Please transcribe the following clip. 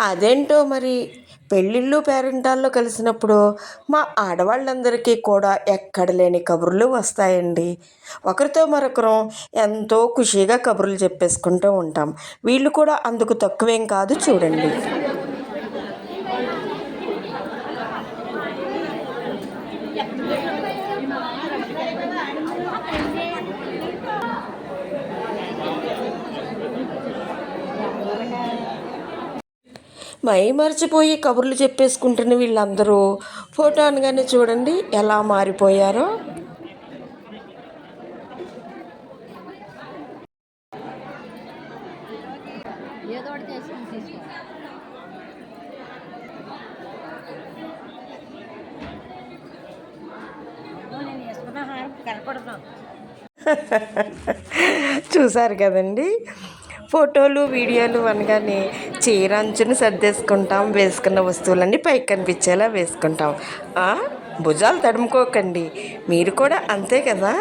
అదేంటో మరి? పెళ్ళిళ్ళు పేరెంటాల్లో కలిసినప్పుడు మా ఆడవాళ్ళందరికీ కూడా ఎక్కడ లేని కబుర్లు వస్తాయండి. ఒకరితో మరొకరం ఎంతో ఖుషీగా కబుర్లు చెప్పేసుకుంటూ ఉంటాం. వీళ్ళు కూడా అందుకు తక్కువేం కాదు చూడండి. మై మర్చిపోయి కబుర్లు చెప్పేసుకుంటున్న వీళ్ళందరూ ఫోటో అనగానే చూడండి ఎలా మారిపోయారో. చూసారు కదండి. ఫోటోలు వీడియోలు అనగానే చీర అంచుని సర్దేసుకుంటాం వేసుకున్న వస్తువులన్నీ పైకి కనిపించేలా వేసుకుంటాం భుజాలు తడుముకోకండి. మీరు కూడా అంతే కదా?